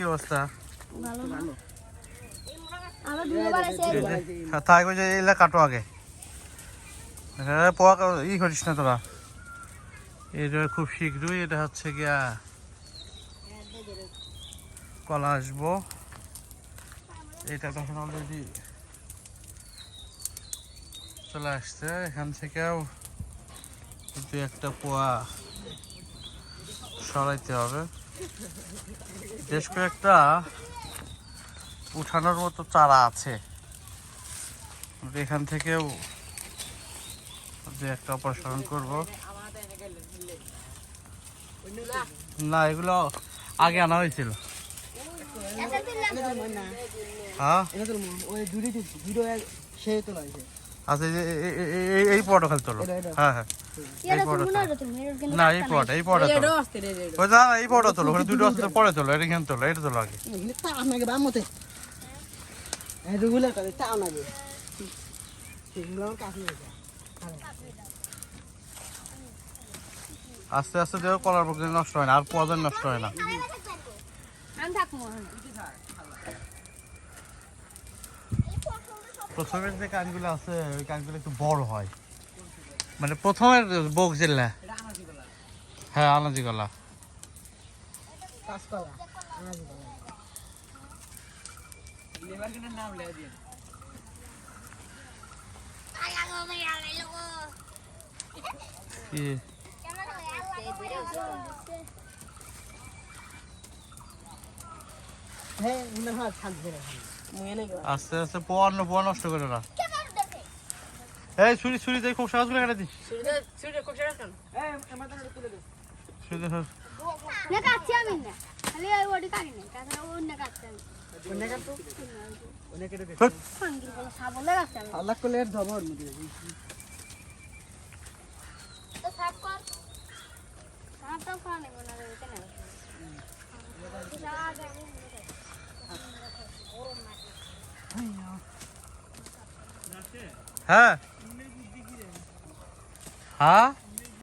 কি অবস্থা? হ্যাঁ, কাটো আগে। হ্যাঁ পোয়া ই করিস না তোরা। এটা খুব শীঘ্রই এটা হচ্ছে গিয়া কলা আসব। এটা তখন অলরেডি চলে আসছে। এখান থেকেও দু একটা পোয়া সরাইতে হবে। বেশ কয়েকটা উঠানোর মতো চারা আছে। এখান থেকেও যে একটা অপারেশন করব। না এগুলো আগে আনা হয়েছিল। হ্যাঁ? আচ্ছা এই এই- এই পটা খালি তোলো। হ্যাঁ হ্যাঁ। বড়টা। তুমি না এই পটা এই তোলো। ওই না এই পটা তোলো ওখানে দুটো আছে পরে তোলো এটা তোলো এটা তোলো আগে। করে তা কাছে আস্তে আস্তে দেখো কলার পক্ষে নষ্ট হয় না আর পদের নষ্ট হয় না। আমি থাকব। প্রথমের যে কানগুলো আছে, ওই কানগুলো একটু বড় হয়। মানে প্রথমের বোক জেলা হ্যাঁ আনাজি গলা। হ্যাঁ মনে হয় থাকবে আস্তে আস্তে পোয়া ন- পোয়া নষ্ট করে না এই ছুরি ছুরি দিয়ে খুব সাহস করে কেটে দিস। এই আমার তো তুলে দে। হ্যাঁ হ্যাঁ